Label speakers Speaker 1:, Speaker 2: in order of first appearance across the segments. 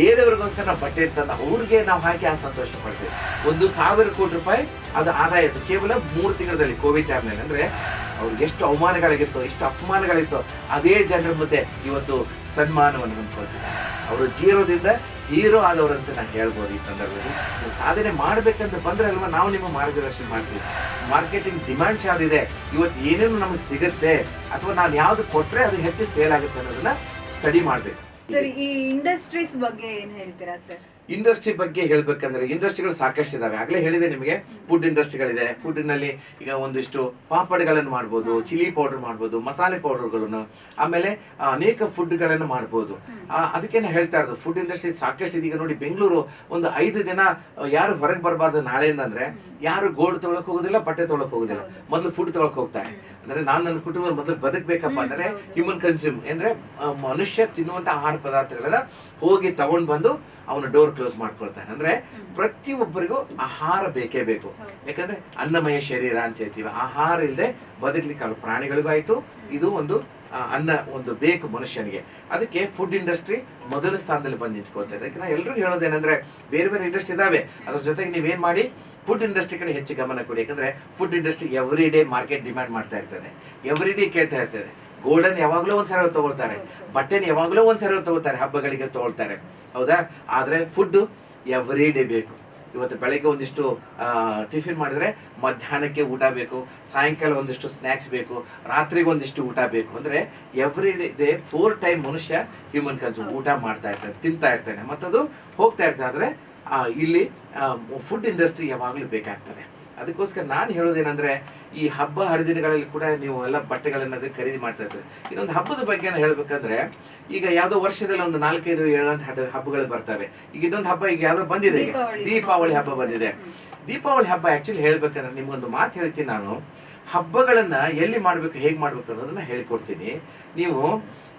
Speaker 1: ಬೇರೆಯವ್ರಿಗೋಸ್ಕರ ನಾವು ಬಟ್ಟೆ ತಂದು ಅವ್ರಿಗೆ ನಾವು ಹಾಕಿ ಆ ಸಂತೋಷ ಪಡ್ತೀವಿ. ಒಂದು ಸಾವಿರ ಕೋಟಿ ರೂಪಾಯಿ ಅದು ಆದಾಯ ಇತ್ತು. ಕೇವಲ ಮೂರು ತಿಂಗಳಲ್ಲಿ ಕೋವಿಡ್ ಟೈಮ್ನಲ್ಲಿ ಅಂದ್ರೆ ಅವ್ರಿಗೆ ಎಷ್ಟು ಅವಮಾನಗಳಿಗಿತ್ತು, ಎಷ್ಟು ಅಪಮಾನಗಳಿತ್ತು ಅದೇ ಜನರ ಮುಂದೆ ಇವತ್ತು ಸನ್ಮಾನವನ್ನು ಹೊಂದ್ಕೊಳ್ತೀವಿ. ಅವರು ಜೀರೋದಿಂದ ಹೀರೋ ಆದವರಂತ ನಾನು ಹೇಳ್ಬೋದು ಈ ಸಂದರ್ಭದಲ್ಲಿ. ಸಾಧನೆ ಮಾಡ್ಬೇಕಂತ ಬಂದ್ರೆ ಅಲ್ವಾ ನಾವು ನಿಮ್ಮ ಮಾರ್ಗದರ್ಶನ ಮಾಡ್ತೀವಿ. ಮಾರ್ಕೆಟಿಂಗ್ ಡಿಮ್ಯಾಂಡ್ಸ್ ಯಾವ್ದಿದೆ? ಇವತ್ತು ಏನೇನು ನಮಗೆ ಸಿಗುತ್ತೆ? ಅಥವಾ ನಾವು ಯಾವ್ದು ಕೊಟ್ರೆ ಅದು ಹೆಚ್ಚು ಸೇಲ್ ಆಗುತ್ತೆ ಅನ್ನೋದನ್ನ ಸ್ಟಡಿ ಮಾಡ್ಬೇಕು.
Speaker 2: ಸರ್ ಈ ಇಂಡಸ್ಟ್ರೀಸ್ ಬಗ್ಗೆ ಏನ್ ಹೇಳ್ತೀರಾ ಸರ್
Speaker 1: ಇಂಡಸ್ಟ್ರಿ ಬಗ್ಗೆ ಹೇಳ್ಬೇಕಂದ್ರೆ ಇಂಡಸ್ಟ್ರಿಗಳು ಸಾಕಷ್ಟು ಇದಾವೆ. ಆಗ್ಲೇ ಹೇಳಿದೆ ನಿಮಗೆ ಫುಡ್ ಇಂಡಸ್ಟ್ರಿಗಳಿದೆ ಫುಡ್ನಲ್ಲಿ ಈಗ ಒಂದಿಷ್ಟು ಪಾಪಡ್ಗಳನ್ನು ಮಾಡ್ಬೋದು ಚಿಲ್ಲಿ ಪೌಡರ್ ಮಾಡ್ಬೋದು ಮಸಾಲೆ ಪೌಡರ್ಗಳನ್ನು ಆಮೇಲೆ ಅನೇಕ ಫುಡ್ಗಳನ್ನು ಮಾಡ್ಬೋದು. ಅದಕ್ಕೆ ಹೇಳ್ತಾ ಇರೋದು ಫುಡ್ ಇಂಡಸ್ಟ್ರಿ ಸಾಕಷ್ಟು ಇದೆ. ಈಗ ನೋಡಿ ಬೆಂಗಳೂರು ಒಂದು ಐದು ದಿನ ಯಾರು ಹೊರಗೆ ಬರಬಾರ್ದು ನಾಳೆ ಅಂದ್ರೆ ಯಾರು ಗೋಲ್ಡ್ ತೊಗೊಳಕ್ ಹೋಗೋದಿಲ್ಲ ಬಟ್ಟೆ ತೊಗೊಳಕ್ ಹೋಗೋದಿಲ್ಲ. ಮೊದಲು ಫುಡ್ ತೊಗೊಳಕ್ ಹೋಗ್ತಾರೆ ಅಂದ್ರೆ ನಾನು ನನ್ನ ಕುಟುಂಬ ಮೊದಲು ಬದುಕಬೇಕಪ್ಪ ಅಂದ್ರೆ ಹ್ಯೂಮನ್ ಕನ್ಸ್ಯೂಮ್ ಅಂದ್ರೆ ಮನುಷ್ಯ ತಿನ್ನುವಂತ ಆಹಾರ ಪದಾರ್ಥಗಳನ್ನ ಹೋಗಿ ತಗೊಂಡ್ ಬಂದು ಅವನ ಡೋರ್ ಕ್ಲೋಸ್ ಮಾಡ್ಕೊಳ್ತಾನೆ. ಅಂದ್ರೆ ಪ್ರತಿಯೊಬ್ಬರಿಗೂ ಆಹಾರ ಬೇಕೇ ಬೇಕು. ಯಾಕಂದ್ರೆ ಅನ್ನಮಯ ಶರೀರ ಅಂತ ಹೇಳ್ತೀವಿ. ಆಹಾರ ಇಲ್ಲದೆ ಬದುಕಲಿಕ್ಕೆ ಆಗಲ್ಲ. ಪ್ರಾಣಿಗಳಿಗೂ ಆಯ್ತು. ಇದು ಒಂದು ಅನ್ನ ಒಂದು ಬೇಕು ಮನುಷ್ಯನಿಗೆ. ಅದಕ್ಕೆ ಫುಡ್ ಇಂಡಸ್ಟ್ರಿ ಮೊದಲ ಸ್ಥಾನದಲ್ಲಿ ಬಂದು ನಿಂತ್ಕೊಳ್ತಾ ಇದೆ. ಯಾಕಂದ್ರೆ ಎಲ್ರಿಗೂ ಹೇಳೋದೇನಂದ್ರೆ ಬೇರೆ ಬೇರೆ ಇಂಡಸ್ಟ್ರಿ ಇದಾವೆ. ಅದ್ರ ಜೊತೆಗೆ ನೀವೇನ್ ಮಾಡಿ ಫುಡ್ ಇಂಡಸ್ಟ್ರಿ ಕಡೆ ಹೆಚ್ಚು ಗಮನ ಕೊಡಿ. ಯಾಕಂದ್ರೆ food industry every day market demand ಮಾಡ್ತಾ ಇರ್ತದೆ. ಎವ್ರಿ ಡೇ ಕೇಳ್ತಾ ಇರ್ತದೆ. ಗೋಲ್ಡನ್ ಯಾವಾಗಲೂ ಒಂದ್ಸಲ ತಗೊಳ್ತಾರೆ. ಬಟ್ಟೆನ ಯಾವಾಗಲೂ ಒಂದ್ಸಲ ತಗೊಳ್ತಾರೆ, ಹಬ್ಬಗಳಿಗೆ ತಗೊಳ್ತಾರೆ. ಹೌದಾ? ಆದರೆ ಫುಡ್ ಎವ್ರಿ ಡೇ ಬೇಕು. ಇವತ್ತು ಬೆಳಗ್ಗೆ ಒಂದಿಷ್ಟು ಟಿಫಿನ್ ಮಾಡಿದ್ರೆ ಮಧ್ಯಾಹ್ನಕ್ಕೆ ಊಟ ಬೇಕು, ಸಾಯಂಕಾಲ ಒಂದಿಷ್ಟು ಸ್ನ್ಯಾಕ್ಸ್ ಬೇಕು, ರಾತ್ರಿಗೆ ಒಂದಿಷ್ಟು ಊಟ ಬೇಕು. ಅಂದ್ರೆ ಎವ್ರಿ ಡೇ ಫೋರ್ ಟೈಮ್ ಮನುಷ್ಯ ಹ್ಯೂಮನ್ ಕನ್ಸೂಮ್ ಊಟ ಮಾಡ್ತಾ ಇರ್ತಾನೆ, ತಿಂತಾ ಇರ್ತಾನೆ. ಮತ್ತದು ಹೋಗ್ತಾ ಇರ್ತಾ ಆದರೆ ಇಲ್ಲಿ ಫುಡ್ ಇಂಡಸ್ಟ್ರಿ ಯಾವಾಗಲೂ ಬೇಕಾಗ್ತದೆ. ಅದಕ್ಕೋಸ್ಕರ ನಾನು ಹೇಳೋದೇನೆಂದರೆ ಈ ಹಬ್ಬ ಹರಿದಿನಗಳಲ್ಲಿ ಕೂಡ ನೀವು ಎಲ್ಲ ಬಟ್ಟೆಗಳನ್ನ ಖರೀದಿ ಮಾಡ್ತಾ ಇರ್ತೀರಿ. ಇನ್ನೊಂದು ಹಬ್ಬದ ಬಗ್ಗೆ ಹೇಳಬೇಕಂದ್ರೆ ಈಗ ಯಾವುದೋ ವರ್ಷದಲ್ಲಿ ಒಂದು ನಾಲ್ಕೈದು ಏಳಂತ ಹಬ್ಬಗಳು ಬರ್ತವೆ. ಈಗ ಇನ್ನೊಂದು ಹಬ್ಬ ಈಗ ಯಾವ್ದೋ ಬಂದಿದೆ ಈಗ.
Speaker 2: ದೀಪಾವಳಿ.
Speaker 1: ದೀಪಾವಳಿ ಹಬ್ಬ ಬಂದಿದೆ. ದೀಪಾವಳಿ ಹಬ್ಬ ಆ್ಯಕ್ಚುಲಿ ಹೇಳ್ಬೇಕಂದ್ರೆ ನಿಮಗೊಂದು ಮಾತು ಹೇಳ್ತೀನಿ ನಾನು. ಹಬ್ಬಗಳನ್ನ ಎಲ್ಲಿ ಮಾಡ್ಬೇಕು ಹೇಗೆ ಮಾಡ್ಬೇಕು ಅನ್ನೋದನ್ನ ಹೇಳ್ಕೊಡ್ತೀನಿ. ನೀವು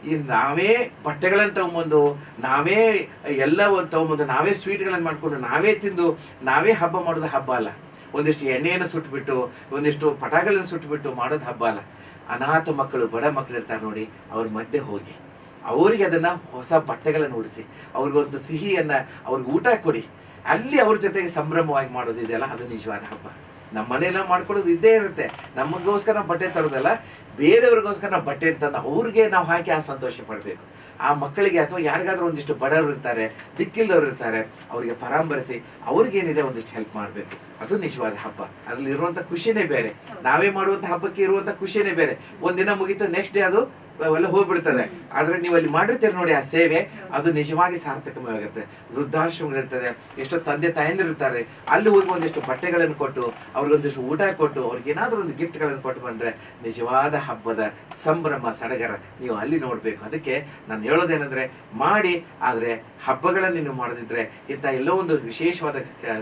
Speaker 1: ಈ ನಾವೇ ಬಟ್ಟೆಗಳನ್ನ ತಗೊಂಬಂದು ನಾವೇ ಎಲ್ಲ ಒಂದು ತಗೊಂಬಂದು ನಾವೇ ಸ್ವೀಟ್ಗಳನ್ನ ಮಾಡ್ಕೊಂಡು ನಾವೇ ತಿಂದು ನಾವೇ ಹಬ್ಬ ಮಾಡೋದು ಹಬ್ಬ ಅಲ್ಲ. ಒಂದಿಷ್ಟು ಎಣ್ಣೆಯನ್ನು ಸುಟ್ಟುಬಿಟ್ಟು ಒಂದಿಷ್ಟು ಪಟಾಕಿಗಳನ್ನು ಸುಟ್ಟುಬಿಟ್ಟು ಮಾಡೋದು ಹಬ್ಬ ಅಲ್ಲ. ಅನಾಥ ಮಕ್ಕಳು, ಬಡ ಮಕ್ಕಳು ಇರ್ತಾರೆ ನೋಡಿ, ಅವ್ರ ಮಧ್ಯೆ ಹೋಗಿ. ಅವರಿಗೆ ಅದನ್ನ ಹೊಸ ಬಟ್ಟೆಗಳನ್ನು ಉಡಿಸಿ ಅವ್ರಿಗೊಂದು ಸಿಹಿಯನ್ನು ಅವ್ರಿಗೆ ಊಟ ಕೊಡಿ. ಅಲ್ಲಿ ಅವ್ರ ಜೊತೆಗೆ ಸಂಭ್ರಮವಾಗಿ ಮಾಡೋದು ಇದೆಯಲ್ಲ, ಅದು ನಿಜವಾದ ಹಬ್ಬ. ನಮ್ಮ ಮನೆಯೆಲ್ಲ ಮಾಡ್ಕೊಳ್ಳೋದು ಇದ್ದೇ ಇರುತ್ತೆ. ನಮಗೋಸ್ಕರ ಬಟ್ಟೆ ತರೋದಲ್ಲ ಬೇರೆಯವ್ರಿಗೋಸ್ಕರ ನಾವು ಬಟ್ಟೆ ತಂದು ಅವ್ರಿಗೆ ನಾವು ಹಾಕಿ ಆ ಸಂತೋಷ ಪಡಬೇಕು. ಆ ಮಕ್ಕಳಿಗೆ ಅಥವಾ ಯಾರಿಗಾದ್ರೂ ಒಂದಿಷ್ಟು ಬಡವರು ಇರ್ತಾರೆ ದಿಕ್ಕಿಲ್ಲದವ್ರು ಇರ್ತಾರೆ, ಅವರಿಗೆ ಪರಾಮರಿಸಿ ಅವ್ರಿಗೇನಿದೆ ಒಂದಿಷ್ಟು ಹೆಲ್ಪ್ ಮಾಡಬೇಕು. ಅದು ನಿಜವಾದ ಹಬ್ಬ. ಅದರಲ್ಲಿ ಇರುವಂತ ಖುಷಿನೇ ಬೇರೆ. ನಾವೇ ಮಾಡುವಂತ ಹಬ್ಬಕ್ಕೆ ಇರುವಂತ ಖುಷಿನೇ ಬೇರೆ. ಒಂದಿನ ಮುಗೀತು ನೆಕ್ಸ್ಟ್ ಡೇ ಅದು ಅವೆಲ್ಲ ಹೋಗ್ಬಿಡ್ತದೆ. ಆದ್ರೆ ನೀವು ಅಲ್ಲಿ ಮಾಡಿರ್ತೀರಿ ನೋಡಿ ಆ ಸೇವೆ, ಅದು ನಿಜವಾಗಿ ಸಾರ್ಥಕವಾಗಿರುತ್ತೆ. ವೃದ್ಧಾಶ್ರಮಗಳಿರ್ತದೆ ಎಷ್ಟೋ ತಂದೆ ತಾಯಂದಿರ್ತಾರೆ ಅಲ್ಲಿ ಹೋಗಿ ಒಂದಿಷ್ಟು ಬಟ್ಟೆಗಳನ್ನು ಕೊಟ್ಟು ಅವ್ರಿಗೊಂದಿಷ್ಟು ಊಟ ಕೊಟ್ಟು, ಅವ್ರಿಗೆ ಏನಾದ್ರೂ ಒಂದು ಗಿಫ್ಟ್ಗಳನ್ನು ಕೊಟ್ಟು ಬಂದ್ರೆ ನಿಜವಾದ ಹಬ್ಬದ ಸಂಭ್ರಮ, ಸಡಗರ ನೀವು ಅಲ್ಲಿ ನೋಡಬೇಕು. ಅದಕ್ಕೆ ನಾನು ಹೇಳೋದೇನೆಂದ್ರೆ, ಮಾಡಿ, ಆದರೆ ಹಬ್ಬಗಳನ್ನು ನೀವು ಮಾಡದಿದ್ರೆ ಇಂಥ ಎಲ್ಲೋ ಒಂದು ವಿಶೇಷವಾದ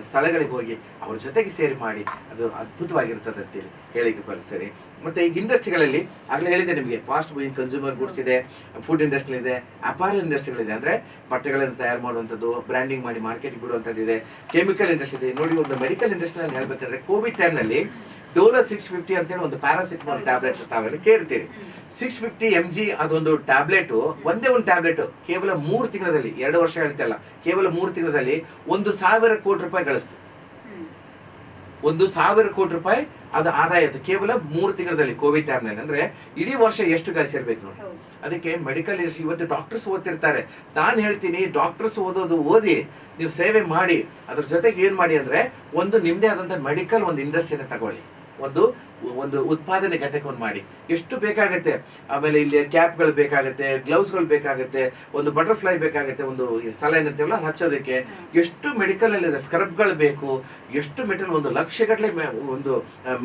Speaker 1: ಸ್ಥಳಗಳಿಗೆ ಹೋಗಿ ಅವ್ರ ಜೊತೆಗೆ ಸೇರಿ ಮಾಡಿ, ಅದು ಅದ್ಭುತವಾಗಿರ್ತದೆ ಅಂತೇಳಿ ಹೇಳಿಕೆ ಪರಿಸರಿ ಮತ್ತೆ ಈಗ ಇಂಡಸ್ಟ್ರಿಗಳಲ್ಲಿ ಆಗಲೇ ಹೇಳಿದೆ ನಿಮಗೆ ಫಾಸ್ಟ್ ಮೂವಿಂಗ್ ಕನ್ಸ್ಯೂಮರ್ ಗುಡ್ಸ್ ಇದೆ ಫುಡ್ ಇಂಡಸ್ಟ್ರಿ ಇದೆ ಅಪಾರಲ್ ಇಂಡಸ್ಟ್ರಿಗಳಿದೆ ಅಂದ್ರೆ ಬಟ್ಟೆಗಳನ್ನು ತಯಾರು ಮಾಡುವಂಥದ್ದು ಬ್ರ್ಯಾಂಡಿಂಗ್ ಮಾಡಿ ಮಾರ್ಕೆಟ್ ಬಿಡುವಂಥದ್ದು ಇದೆ ಕೆಮಿಕಲ್ ಇಂಡಸ್ಟ್ರಿ ಇದೆ. ನೋಡಿ, ಒಂದು ಮೆಡಿಕಲ್ ಇಂಡಸ್ಟ್ರಿ ಹೇಳ್ಬೇಕಂದ್ರೆ ಕೋವಿಡ್ ಟೈಮ್ನಲ್ಲಿ ಡೋಲೋ ಸಿಕ್ಸ್ ಫಿಫ್ಟಿ ಅಂತೇಳಿ ಒಂದು ಪ್ಯಾರಾಸಿಟಮಾಲ್ ಟ್ಯಾಬ್ಲೆಟ್ ತಾವೆಲ್ಲ ಕೇಳ್ತೀರಿ. ಸಿಕ್ಸ್ ಫಿಫ್ಟಿ ಎಂ ಜಿ ಅದೊಂದು ಟ್ಯಾಬ್ಲೆಟ್ ಒಂದೇ ಒಂದು ಟ್ಯಾಬ್ಲೆಟ್ ಕೇವಲ ಮೂರು ತಿಂಗಳಲ್ಲಿ, ಎರಡು ವರ್ಷ ಹೇಳ್ತಲ್ಲ ಕೇವಲ ಮೂರು ತಿಂಗಳಲ್ಲಿ ಒಂದು ಸಾವಿರ ಕೋಟಿ ರೂಪಾಯಿ ಗಳಿಸ್ತು. ಒಂದು ಸಾವಿರ ಕೋಟಿ ರೂಪಾಯಿ ಅದು ಆದಾಯ ಅದು. ಕೇವಲ ಮೂರು ತಿಂಗಳಲ್ಲಿ ಕೋವಿಡ್ ಟೈಮ್ನಲ್ಲಿ ಅಂದ್ರೆ ಇಡೀ ವರ್ಷ ಎಷ್ಟು ಗಳಿಸಿರ್ಬೇಕು ನೋಡಿ. ಅದಕ್ಕೆ ಮೆಡಿಕಲ್ ಇವತ್ತು ಡಾಕ್ಟರ್ಸ್ ಓದ್ತಿರ್ತಾರೆ. ನಾನು ಹೇಳ್ತೀನಿ ಡಾಕ್ಟರ್ಸ್ ಓದೋದು ಓದಿ ನೀವು ಸೇವೆ ಮಾಡಿ. ಅದ್ರ ಜೊತೆಗೆ ಏನ್ ಮಾಡಿ ಅಂದ್ರೆ ಒಂದು ನಿಮ್ಮದೇ ಆದಂತ ಮೆಡಿಕಲ್ ಒಂದು ಇಂಡಸ್ಟ್ರಿನ ತಗೊಳ್ಳಿ. ಒಂದು ಒಂದು ಉತ್ಪಾದನೆ ಘಟಕವನ್ನು ಮಾಡಿ. ಎಷ್ಟು ಬೇಕಾಗುತ್ತೆ? ಆಮೇಲೆ ಇಲ್ಲಿ ಕ್ಯಾಪ್ಗಳು ಬೇಕಾಗುತ್ತೆ ಗ್ಲೌಸ್ಗಳು ಬೇಕಾಗುತ್ತೆ ಒಂದು ಬಟರ್ಫ್ಲೈ ಬೇಕಾಗುತ್ತೆ ಒಂದು ಸಲ ಅಂತೀವಲ್ಲ ಹಚ್ಚೋದಕ್ಕೆ. ಎಷ್ಟು ಮೆಡಿಕಲ್ ಅಲ್ಲಿ ಸ್ಕ್ರಬ್ಗಳು ಬೇಕು ಎಷ್ಟು ಮೆಟಲ್ ಒಂದು ಲಕ್ಷಗಟ್ಟಲೆ ಒಂದು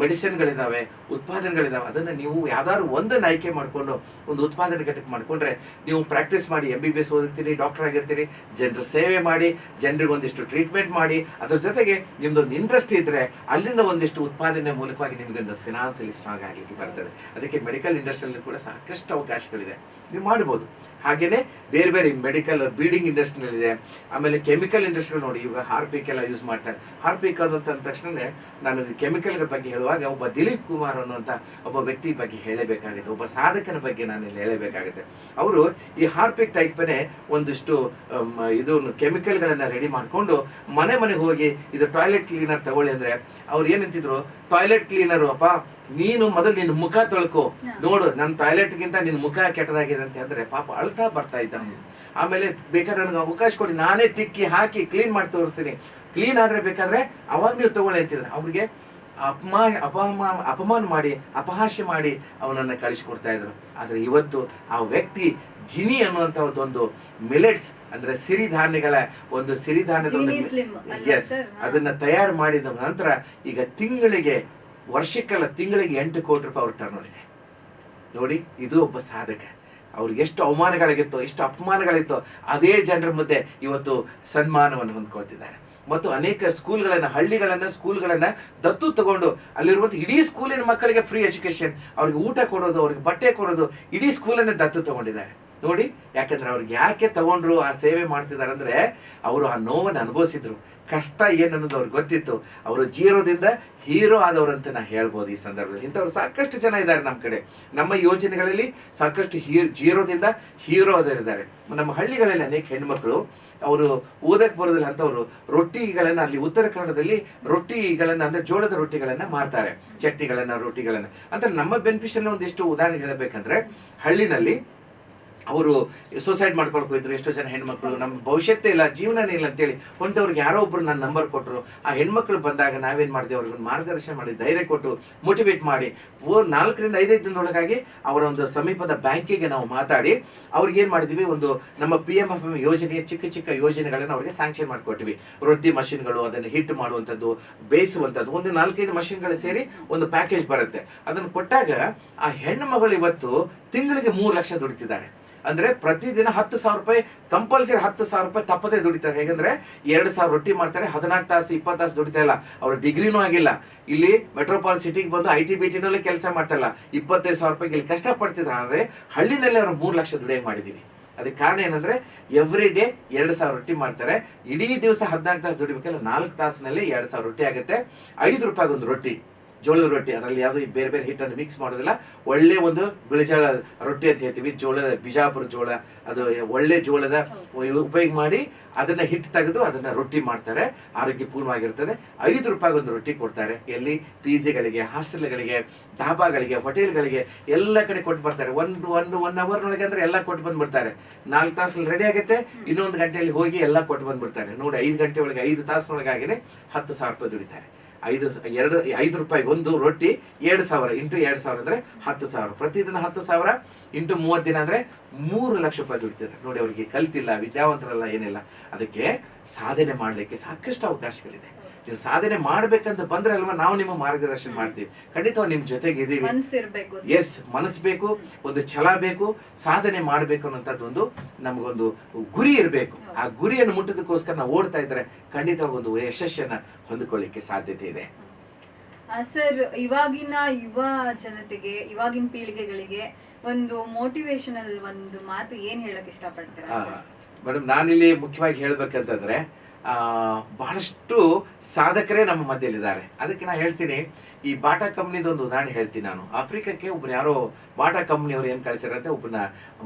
Speaker 1: ಮೆಡಿಸಿನ್ಗಳಿದ್ದಾವೆ ಉತ್ಪಾದನೆಗಳಿದ್ದಾವೆ ಅದನ್ನ ನೀವು ಯಾವ್ದಾದ್ರು ಒಂದನ್ನ ಆಯ್ಕೆ ಮಾಡಿಕೊಂಡು ಒಂದು ಉತ್ಪಾದನೆ ಘಟಕ ಮಾಡಿಕೊಂಡ್ರೆ ನೀವು ಪ್ರಾಕ್ಟೀಸ್ ಮಾಡಿ ಎಂ ಬಿ ಬಿ ಎಸ್ ಓದಿರ್ತೀರಿ ಡಾಕ್ಟರ್ ಆಗಿರ್ತೀರಿ ಜನರ ಸೇವೆ ಮಾಡಿ ಜನರಿಗೆ ಒಂದಿಷ್ಟು ಟ್ರೀಟ್ಮೆಂಟ್ ಮಾಡಿ ಅದ್ರ ಜೊತೆಗೆ ನಿಮ್ದೊಂದು ಇಂಟ್ರೆಸ್ಟ್ ಇದ್ರೆ ಅಲ್ಲಿಂದ ಒಂದಿಷ್ಟು ಉತ್ಪಾದನೆ ಮೂಲಕವಾಗಿ ಆಗಿ ನಿಮಗೊಂದು ಫಿನಾನ್ಸಿಯಲಿ ಸ್ಟ್ರಾಂಗ್ ಆಗಲಿಕ್ಕೆ ಬರ್ತದೆ. ಅದಕ್ಕೆ ಮೆಡಿಕಲ್ ಇಂಡಸ್ಟ್ರಿಯಲ್ಲಿ ಕೂಡ ಸಾಕಷ್ಟು ಅವಕಾಶಗಳಿದೆ. ನೀವು ಮಾಡ್ಬೋದು. ಹಾಗೆಯೇ ಬೇರೆ ಬೇರೆ ಮೆಡಿಕಲ್ ಬೀಡಿಂಗ್ ಇಂಡಸ್ಟ್ರಿಯಲ್ಲಿದೆ ಆಮೇಲೆ ಕೆಮಿಕಲ್ ಇಂಡಸ್ಟ್ರಿ ನೋಡಿ, ಇವಾಗ ಹಾರ್ಪಿಕ್ ಎಲ್ಲ ಯೂಸ್ ಮಾಡ್ತಾರೆ. ಹಾರ್ಪಿಕ್ ಆದಂತ ಅಂದ ತಕ್ಷಣ ನಾನು ಕೆಮಿಕಲ್ಗಳ ಬಗ್ಗೆ ಹೇಳುವಾಗ ಒಬ್ಬ ದಿಲೀಪ್ ಕುಮಾರ್ ಅನ್ನುವಂಥ ಒಬ್ಬ ವ್ಯಕ್ತಿ ಬಗ್ಗೆ ಹೇಳಬೇಕಾಗುತ್ತೆ. ಒಬ್ಬ ಸಾಧಕನ ಬಗ್ಗೆ ನಾನು ಇಲ್ಲಿ ಹೇಳಬೇಕಾಗುತ್ತೆ. ಅವರು ಈ ಹಾರ್ಪಿಕ್ ಟೈಪ್ನೇ ಒಂದಿಷ್ಟು ಇದು ಕೆಮಿಕಲ್ಗಳನ್ನು ರೆಡಿ ಮಾಡಿಕೊಂಡು ಮನೆ ಮನೆಗೆ ಹೋಗಿ ಇದು ಟಾಯ್ಲೆಟ್ ಕ್ಲೀನರ್ ತಗೊಳ್ಳಿ ಅಂದ್ರೆ ಅವ್ರು ಏನಂತಿದ್ರು ಟಾಯ್ಲೆಟ್ ಕ್ಲೀನರು ಅಪ್ಪ ನೀನು ಮೊದಲು ನಿನ್ನ ಮುಖ ತೊಳ್ಕೊ. ನೋಡು ನನ್ನ ಟಾಯ್ಲೆಟ್ಗಿಂತ ನಿನ್ನ ಮುಖ ಕೆಟ್ಟದಾಗಿದೆ ಅಂತ ಅಂದ್ರೆ ಪಾಪ ಅಳ್ತಾ ಬರ್ತಾ ಇದ್ದ ಆಮೇಲೆ ಬೇಕಾದ್ರೆ ನನಗೆ ಅವಕಾಶ ಕೊಡಿ ನಾನೇ ತಿಕ್ಕಿ ಹಾಕಿ ಕ್ಲೀನ್ ಮಾಡಿ ತೋರಿಸ್ತೀನಿ. ಕ್ಲೀನ್ ಆದ್ರೆ ಬೇಕಾದ್ರೆ ಅವಾಗ ನೀವು ತಗೊಳ್ಳಿ ಅಂತಿದ್ರೆ ಅವ್ರಿಗೆ ಅಪಮಾ ಅಪಮಾ ಅಪಮಾನ ಮಾಡಿ ಅಪಹಾಸ್ಯ ಮಾಡಿ ಅವನನ್ನ ಕಳಿಸ್ಕೊಡ್ತಾ ಇದ್ರು. ಆದ್ರೆ ಇವತ್ತು ಆ ವ್ಯಕ್ತಿ ಜಿನಿ ಅನ್ನುವಂಥ ಒಂದು ಮಿಲೆಟ್ಸ್ ಅಂದ್ರೆ ಸಿರಿಧಾನ್ಯಗಳ ಒಂದು ಸಿರಿಧಾನ್ಯದ? ಅದನ್ನ ತಯಾರು ಮಾಡಿದ ನಂತರ ಈಗ ತಿಂಗಳಿಗೆ ವರ್ಷಕ್ಕೆಲ್ಲ ತಿಂಗಳಿಗೆ ಎಂಟು ಕೋಟಿ ರೂಪಾಯಿ ಅವ್ರ ಟರ್ನ್ ಇದೆ. ನೋಡಿ, ಇದು ಒಬ್ಬ ಸಾಧಕ. ಅವ್ರಿಗೆ ಎಷ್ಟು ಅವಮಾನಗಳಿಗಿತ್ತೋ, ಎಷ್ಟು ಅಪಮಾನಗಳಿತ್ತೋ, ಅದೇ ಜನರ ಮಧ್ಯೆ ಇವತ್ತು ಸನ್ಮಾನವನ್ನು ಹೊಂದ್ಕೊಳ್ತಿದ್ದಾರೆ. ಮತ್ತು ಅನೇಕ ಸ್ಕೂಲ್ಗಳನ್ನ, ಹಳ್ಳಿಗಳನ್ನ, ಸ್ಕೂಲ್ಗಳನ್ನ ದತ್ತು ತಗೊಂಡು ಅಲ್ಲಿರುವಂಥ ಇಡೀ ಸ್ಕೂಲಿನ ಮಕ್ಕಳಿಗೆ ಫ್ರೀ ಎಜುಕೇಶನ್ ಅವ್ರಿಗೆ ಊಟ ಕೊಡೋದು, ಅವ್ರಿಗೆ ಬಟ್ಟೆ ಕೊಡೋದು, ಇಡೀ ಸ್ಕೂಲನ್ನೇ ದತ್ತು ತಗೊಂಡಿದ್ದಾರೆ. ನೋಡಿ, ಯಾಕಂದ್ರೆ ಅವ್ರಿಗೆ ಯಾಕೆ ತಗೊಂಡ್ರು ಆ ಸೇವೆ ಮಾಡ್ತಿದ್ದಾರೆ ಅಂದ್ರೆ ಅವರು ಆ ನೋವನ್ನು ಅನುಭವಿಸಿದ್ರು. ಕಷ್ಟ ಏನನ್ನೋದು ಅವ್ರಿಗೆ ಗೊತ್ತಿತ್ತು. ಅವರು ಜೀರೋದಿಂದ ಹೀರೋ ಆದವರಂತ ನಾ ಹೇಳ್ಬೋದು ಈ ಸಂದರ್ಭದಲ್ಲಿ. ಇಂಥವ್ರು ಸಾಕಷ್ಟು ಜನ ಇದ್ದಾರೆ ನಮ್ಮ ಕಡೆ. ನಮ್ಮ ಯೋಜನೆಗಳಲ್ಲಿ ಸಾಕಷ್ಟು ಹೀ, ಜೀರೋದಿಂದ ಹೀರೋ ಆದವರಿದ್ದಾರೆ. ನಮ್ಮ ಹಳ್ಳಿಗಳಲ್ಲಿ ಅನೇಕ ಹೆಣ್ಮಕ್ಳು, ಅವರು ಓದಕ್ಕೆ ಬರೋದಿಲ್ಲ ಅಂತವರು ರೊಟ್ಟಿಗಳನ್ನು ಅಲ್ಲಿ ಉತ್ತರ ಕನ್ನಡದಲ್ಲಿ ರೊಟ್ಟಿಗಳನ್ನು ಅಂದರೆ ಜೋಳದ ರೊಟ್ಟಿಗಳನ್ನು ಮಾರ್ತಾರೆ. ಚಟ್ನಿಗಳನ್ನು, ರೊಟ್ಟಿಗಳನ್ನು. ಅಂತ ನಮ್ಮ ಬೆನಿಫಿಷನ್ ಒಂದಿಷ್ಟು ಉದಾಹರಣೆ ಹೇಳಬೇಕಂದ್ರೆ, ಹಳ್ಳಿನಲ್ಲಿ ಅವರು ಸೂಸೈಡ್ ಮಾಡ್ಕೊಳಕ್ ಹೋಗಿದ್ರು ಎಷ್ಟೋ ಜನ ಹೆಣ್ಮಕ್ಳು. ನಮ್ಮ ಭವಿಷ್ಯತ್ತೇ ಇಲ್ಲ, ಜೀವನನೇ ಇಲ್ಲ ಅಂತೇಳಿ ಹೊಂಟವ್ರಿಗೆ ಯಾರೋ ಒಬ್ರು ನನ್ನ ನಂಬರ್ ಕೊಟ್ಟರು ಆ ಹೆಣ್ಮಕ್ಳು ಬಂದಾಗ ನಾವೇನು ಮಾಡಿದೆ ಅವ್ರಿಗೆ ಮಾರ್ಗದರ್ಶನ ಮಾಡಿ, ಧೈರ್ಯ ಕೊಟ್ಟು ಮೋಟಿವೇಟ್ ಮಾಡಿ. ಓ, ನಾಲ್ಕರಿಂದ ಐದೈದು ದಿನದೊಳಗಾಗಿ ಅವರ ಒಂದು ಸಮೀಪದ ಬ್ಯಾಂಕಿಗೆ ನಾವು ಮಾತಾಡಿ, ಅವ್ರಿಗೆ ಏನು ಮಾಡಿದ್ವಿ? ಒಂದು ನಮ್ಮ ಪಿ ಎಂ ಎಫ್ ಎಂ ಯೋಜನೆಯ ಚಿಕ್ಕ ಚಿಕ್ಕ ಯೋಜನೆಗಳನ್ನು ಅವರಿಗೆ ಸ್ಯಾಂಕ್ಷನ್ ಮಾಡಿಕೊಟ್ವಿ. ರೊಟ್ಟಿ ಮಷಿನ್ಗಳು ಅದನ್ನು ಹಿಟ್ ಮಾಡುವಂಥದ್ದು, ಬೇಯಿಸುವಂಥದ್ದು, ಒಂದು ನಾಲ್ಕೈದು ಮಷಿನ್ಗಳು ಸೇರಿ ಒಂದು ಪ್ಯಾಕೇಜ್ ಬರುತ್ತೆ. ಅದನ್ನು ಕೊಟ್ಟಾಗ ಆ ಹೆಣ್ಣು ಮಗಳು ಇವತ್ತು ತಿಂಗಳಿಗೆ ಮೂರು ಲಕ್ಷ ದುಡಿತಿದ್ದಾರೆ. ಅಂದ್ರೆ ಪ್ರತಿದಿನ ಹತ್ತು ಸಾವಿರ ರೂಪಾಯಿ ಕಂಪಲ್ಸರಿ ಹತ್ತು ಸಾವಿರ ರೂಪಾಯಿ ತಪ್ಪದೇ ದುಡಿತಾರೆ. ಹೇಗಂದ್ರೆ ಎರಡು ಸಾವಿರ ರೊಟ್ಟಿ ಮಾಡ್ತಾರೆ, ಹದಿನಾಲ್ಕು ತಾಸು, ಇಪ್ಪತ್ತು ತಾಸು ದುಡಿತಾ ಇಲ್ಲ. ಅವ್ರ ಡಿಗ್ರಿನೂ ಆಗಿಲ್ಲ. ಇಲ್ಲಿ ಮೆಟ್ರೋಪಾಲ್ ಸಿಟಿಗೆ ಬಂದು ಐ ಟಿ ಬಿ ಟಿನಲ್ಲೇ ಕೆಲಸ ಮಾಡ್ತಾ ಇಲ್ಲ. ಇಪ್ಪತ್ತೈದು ಸಾವಿರ ರೂಪಾಯಿಗೆ ಇಲ್ಲಿ ಕಷ್ಟಪಡ್ತಿದ್ರು. ಅಂದ್ರೆ ಹಳ್ಳಿನಲ್ಲೇ ಅವ್ರು ಮೂರು ಲಕ್ಷ ದುಡಿಯ ಮಾಡಿದೀವಿ ಅದಕ್ಕೆ ಕಾರಣ ಏನಂದ್ರೆ ಎವ್ರಿ ಡೇ ಎರಡು ಸಾವಿರ ರೊಟ್ಟಿ ಮಾಡ್ತಾರೆ. ಇಡೀ ದಿವಸ ಹದಿನಾಲ್ಕು ತಾಸು ದುಡಿಬೇಕಲ್ಲ, ನಾಲ್ಕು ತಾಸಿನಲ್ಲಿ ಎರಡು ಸಾವಿರ ರೊಟ್ಟಿ ಆಗುತ್ತೆ. ಐದು ರೂಪಾಯಿಗೆ ಒಂದು ರೊಟ್ಟಿ. ಜೋಳದ ರೊಟ್ಟಿ ಅದರಲ್ಲಿ ಯಾವುದು ಈ ಬೇರೆ ಬೇರೆ ಹಿಟ್ಟನ್ನು ಮಿಕ್ಸ್ ಮಾಡೋದಿಲ್ಲ. ಒಳ್ಳೆ ಒಂದು ಬಿಳಿಜೋಳ ರೊಟ್ಟಿ ಅಂತ ಹೇಳ್ತೀವಿ. ಜೋಳದ ಬಿಜಾಪುರ ಜೋಳ ಅದು ಒಳ್ಳೆ ಜೋಳದ ಉಪಯೋಗ ಮಾಡಿ ಅದನ್ನ ಹಿಟ್ಟು ತೆಗೆದು ಅದನ್ನ ರೊಟ್ಟಿ ಮಾಡ್ತಾರೆ. ಆರೋಗ್ಯಪೂರ್ಣವಾಗಿರ್ತದೆ. ಐದು ರೂಪಾಯಿಗೆ ಒಂದು ರೊಟ್ಟಿ ಕೊಡ್ತಾರೆ. ಎಲ್ಲಿ? ಪಿ ಜಿಗಳಿಗೆ ಹಾಸ್ಟೆಲ್ಗಳಿಗೆ ಡಾಬಾಗಳಿಗೆ ಹೋಟೆಲ್ಗಳಿಗೆ ಎಲ್ಲ ಕಡೆ ಕೊಟ್ಟು ಬರ್ತಾರೆ. ಒಂದು ಒಂದು ಒನ್ ಅವರ್ನೊಳಗೆ ಅಂದ್ರೆ ಎಲ್ಲ ಕೊಟ್ಟು ಬಂದ್ಬಿಡ್ತಾರೆ. ನಾಲ್ಕು ತಾಸಲ್ಲಿ ರೆಡಿ ಆಗುತ್ತೆ. ಇನ್ನೊಂದು ಗಂಟೆಯಲ್ಲಿ ಹೋಗಿ ಎಲ್ಲ ಕೊಟ್ಟು ಬಂದ್ಬಿಡ್ತಾರೆ. ನೋಡಿ ಐದು ಗಂಟೆ ಒಳಗೆ ಐದು ತಾಸಿನೊಳಗಾಗಿನೇ ಹತ್ತು ಸಾವಿರ ರೂಪಾಯಿ ದುಡಿತಾರೆ. ಐದು ಎರಡು ಐದು ರೂಪಾಯಿಗೆ ಒಂದು ರೊಟ್ಟಿ ಎರಡು ಸಾವಿರ, ಇಂಟು ಎರಡು ಸಾವಿರ ಅಂದರೆ ಹತ್ತು ಸಾವಿರ. ಪ್ರತಿದಿನ ಹತ್ತು ಸಾವಿರ, ಇಂಟು ಮೂವತ್ತು ದಿನ ಅಂದರೆ ಮೂರು ಲಕ್ಷ ರೂಪಾಯಿ ದುಡ್ತಾರೆ ನೋಡಿ ಅವರಿಗೆ ಕಲ್ತಿಲ್ಲ, ವಿದ್ಯಾವಂತರಲ್ಲ ಏನಿಲ್ಲ. ಅದಕ್ಕೆ ಸಾಧನೆ ಮಾಡಲಿಕ್ಕೆ ಸಾಕಷ್ಟು ಅವಕಾಶಗಳಿದೆ. ನೀವು ಸಾಧನೆ ಮಾಡ್ಬೇಕಂತ ಬಂದ್ರೆ ಅಲ್ವಾ ನಾವು ನಿಮ್ಮ ಮಾರ್ಗದರ್ಶನ ಮಾಡ್ತೀವಿ. ಖಂಡಿತ ನಿಮ್ ಜೊತೆಗೆ ಇದೀವಿ. ಎಸ್ ಮನಸ್ಸು ಬೇಕು ಒಂದು ಛಲ ಬೇಕು ಸಾಧನೆ ಮಾಡ್ಬೇಕು ಅನ್ನೋಂಥದ್ದೊಂದು ನಮಗೊಂದು ಗುರಿ ಇರಬೇಕು. ಆ ಗುರಿಯನ್ನು ಮುಟ್ಟದಕ್ಕೋಸ್ಕರ ನಾವು ಓಡ್ತಾ ಇದ್ರೆ ಖಂಡಿತ ಒಂದು ಯಶಸ್ಸನ್ನ ಹೊಂದ್ಕೊಳ್ಳಿಕ್ಕೆ ಸಾಧ್ಯತೆ ಇದೆ.
Speaker 2: ಸರ್ ಇವಾಗಿನ ಯುವ ಜನತೆಗೆ ಇವಾಗಿನ ಪೀಳಿಗೆಗಳಿಗೆ ಒಂದು ಮೋಟಿವೇಶನಲ್ ಒಂದು ಮಾತು ಏನ್ ಹೇಳಕ್ ಇಷ್ಟಪಡ್ತೀರಾ
Speaker 1: ಮೇಡಮ್ ನಾನಿಲ್ಲಿ ಮುಖ್ಯವಾಗಿ ಹೇಳ್ಬೇಕಂತಂದ್ರೆ ಬಹಳಷ್ಟು ಸಾಧಕರೇ ನಮ್ಮ ಮಧ್ಯದಲ್ಲಿದ್ದಾರೆ ಅದಕ್ಕೆ ನಾನು ಹೇಳ್ತೀನಿ, ಈ ಬಾಟಾ ಕಂಪ್ನಿದು ಒಂದು ಉದಾಹರಣೆ ಹೇಳ್ತೀನಿ ನಾನು. ಆಫ್ರಿಕಾಕ್ಕೆ ಒಬ್ರು ಯಾರೋ ಬಾಟಾ ಕಂಪ್ನಿಯವರು ಏನು ಕಳಿಸಿದ್ರಂತೆ ಒಬ್ಬನ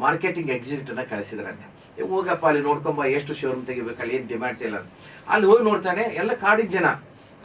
Speaker 1: ಮಾರ್ಕೆಟಿಂಗ್ ಎಕ್ಸಿಕ್ಯೂಟಿವ್ನ ಕಳಿಸಿದ್ರಂತೆ. ಹೋಗಪ್ಪ, ಅಲ್ಲಿ ನೋಡ್ಕೊಂಬ, ಎಷ್ಟು ಶೋರೂಮ್ ತೆಗಿಬೇಕು, ಅಲ್ಲಿ ಏನು ಡಿಮ್ಯಾಂಡ್ಸ್ ಇಲ್ಲ ಅಂತ. ಅಲ್ಲಿ ಹೋಗಿ ನೋಡ್ತಾನೆ, ಎಲ್ಲ ಕಾಡಿನ ಜನ.